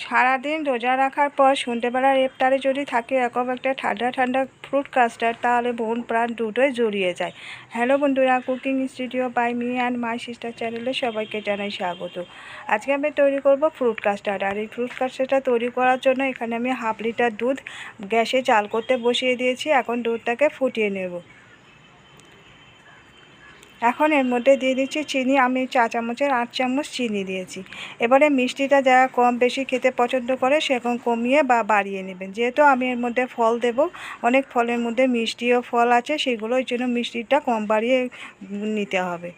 সারাদিন রোজা রাখার পর সন্ধ্যেবেলার ইফতারে যদি থাকে এরকম একটা ঠান্ডা ঠান্ডা ফ্রুট কাস্টার্ড তাহলে মন প্রাণ দুটোই জড়িয়ে যায়। হ্যালো বন্ধুরা cooking studio by me and my sister চ্যানেলে সবাইকে জানাই স্বাগত। আজকে আমি তৈরি করব ফ্রুট কাস্টার্ড আর এই ফ্রুট কাস্টার্ডটা তৈরি করার জন্য এখানে আমি হাফ লিটার দুধ গ্যাসে চাল করতে বসিয়ে দিয়েছি। এখন দুধটাকে ফুটিয়ে নেব। এখন এর মধ্যে দিয়ে দিচ্ছি চিনি, আমি চা চামচের আট চামচ চিনি দিয়েছি। এবারে মিষ্টিটা যারা কম বেশি খেতে পছন্দ করে, সেরকম কমিয়ে বা বাড়িয়ে নেবেন। যেহেতু আমি এর মধ্যে ফল দেব, অনেক ফলের মধ্যে মিষ্টিও ফল আছে, সেগুলোর জন্য মিষ্টিটা কম বাড়িয়ে নিতে হবে।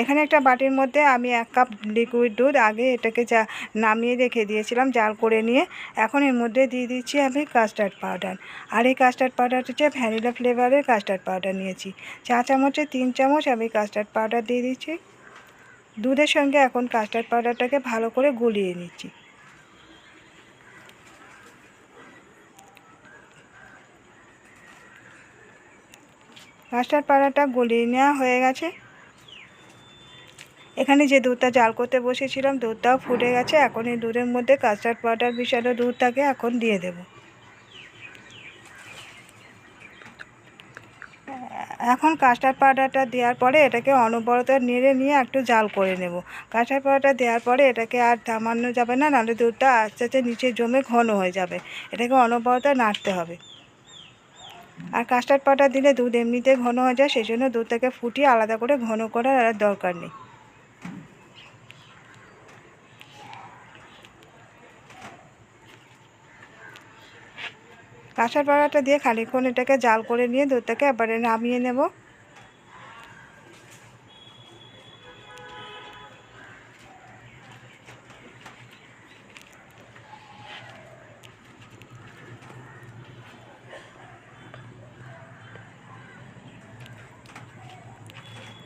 এখানে একটা বাটির মধ্যে আমি এক কাপ লিকুইড দুধ আগে এটাকে যা নামিয়ে রেখে দিয়েছিলাম, জাল করে নিয়ে। এখন এর মধ্যে দিয়ে দিচ্ছি আমি কাস্টার্ড পাউডার আর এই কাস্টার্ড পাউডার হচ্ছে ভ্যানিলা ফ্লেভারের কাস্টার্ড পাউডার নিয়েছি। চা চামচে তিন চামচ আমি কাস্টার্ড পাউডার দিয়ে দিচ্ছি। দুধের সঙ্গে এখন কাস্টার্ড পাউডারটাকে ভালো করে গুলিয়ে নিচ্ছি। কাস্টার্ড পাউডারটা গলিয়ে নেওয়া হয়ে গেছে। এখানে যে দুধটা জাল করতে বসেছিলাম দুধটাও ফুটে গেছে। এখন এই দুধের মধ্যে কাস্টার্ড পাউডার মিশানো দুধটাকে এখন দিয়ে দেব। এখন কাস্টার্ড পাউডারটা দেওয়ার পরে এটাকে অনবরত নেড়ে নিয়ে একটু জাল করে নেব। কাস্টার্ড পাউডার দেওয়ার পরে এটাকে আর থামানো যাবে না, নাহলে দুধটা আস্তে আস্তে নিচে জমে ঘন হয়ে যাবে। এটাকে অনবরত নাড়তে হবে। আর কাস্টার্ড পাউডার দিলে দুধ এমনিতে ঘন হয়ে যায় সেই জন্য দুধটাকে ফুটিয়ে আলাদা করে ঘন করার আর দরকার নেই। কাঁসার পাড়াটা দিয়ে খানিক্ষণ এটাকে জাল করে নিয়ে দুধটাকে এবারে নামিয়ে নেব।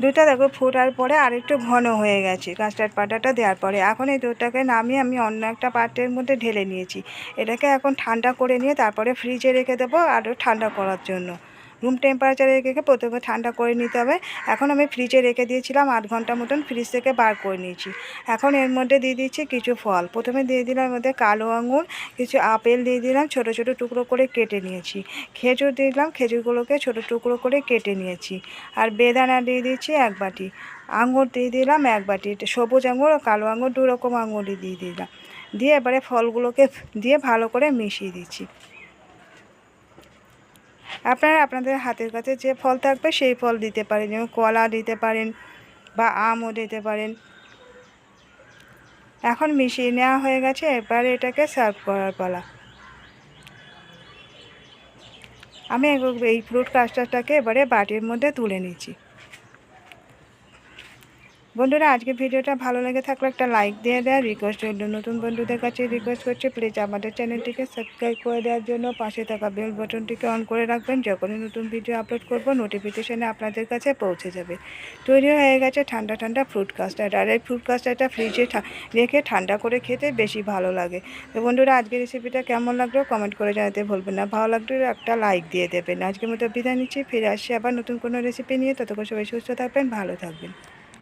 দুধটা দেখো, ফোটার পরে আর একটু ঘন হয়ে গেছে। কাস্টার্ড পাটাটা দেওয়ার পরে। এখন এই দুধটাকে নামিয়ে আমি অন্য একটা পাত্রের মধ্যে ঢেলে নিয়েছি। এটাকে এখন ঠান্ডা করে নিয়ে তারপরে ফ্রিজে রেখে দেবো, আরও ঠান্ডা করার জন্য। রুম টেম্পারেচারে রেখে প্রথমে ঠান্ডা করে নিতে হবে। এখন আমি ফ্রিজে রেখে দিয়েছিলাম, আধ ঘণ্টা মতন ফ্রিজ থেকে বার করে নিয়েছি। এখন এর মধ্যে দিয়ে দিচ্ছি কিছু ফল। প্রথমে দিয়ে দিলাম এর মধ্যে কালো আঙুর, কিছু আপেল দিয়ে দিলাম, ছোট ছোট টুকরো করে কেটে নিয়েছি। খেজুর দিলাম, খেজুরগুলোকে ছোট টুকরো করে কেটে নিয়েছি। আর বেদানা দিয়ে দিচ্ছি এক বাটি। আঙুর দিয়ে দিলাম এক বাটি। সবুজ আঙুর কালো আঙুর দু রকম আঙুরই দিয়ে দিলাম। দিয়ে এবারে ফলগুলোকে দিয়ে ভালো করে মিশিয়ে দিচ্ছি। আপনারা আপনাদের হাতের কাছে যে ফল থাকবে সেই ফল দিতে পারেন, যেমন কলা দিতে পারেন বা আমও দিতে পারেন। এখন মিশিয়ে নেওয়া হয়ে গেছে, এবার এটাকে সার্ভ করার পালা। আমি এই ফ্রুট কাস্টারটাকে এবারে বাটির মধ্যে তুলে নিচ্ছি। বন্ধুরা, আজকে ভিডিওটা ভালো লেগে থাকলে একটা লাইক দিয়ে দেয় রিকোয়েস্ট রইল নতুন বন্ধুদের কাছে রিকোয়েস্ট করছি প্লিজ আমাদের চ্যানেলটিকে সাবস্ক্রাইব করে দেওয়ার জন্য পাশে থাকা বেল বটনটিকে অন করে রাখবেন, যখনই নতুন ভিডিও আপলোড করব নোটিফিকেশানে আপনাদের কাছে পৌঁছে যাবে। তৈরি হয়ে গেছে ঠান্ডা ঠান্ডা ফ্রুট কাস্টার্ড আর এই ফ্রুট কাস্টার্ডটা ফ্রিজে রেখে ঠান্ডা করে খেতে বেশি ভালো লাগে। তো বন্ধুরা, আজকের রেসিপিটা কেমন লাগল কমেন্ট করে জানাতে ভুলবেন না। ভালো লাগলে একটা লাইক দিয়ে দেবেন। আজকের মতো বিদায় নিচ্ছি, ফিরে আসছি আবার নতুন কোনো রেসিপি নিয়ে। ততক্ষণ সবাই সুস্থ থাকবেন, ভালো থাকবেন।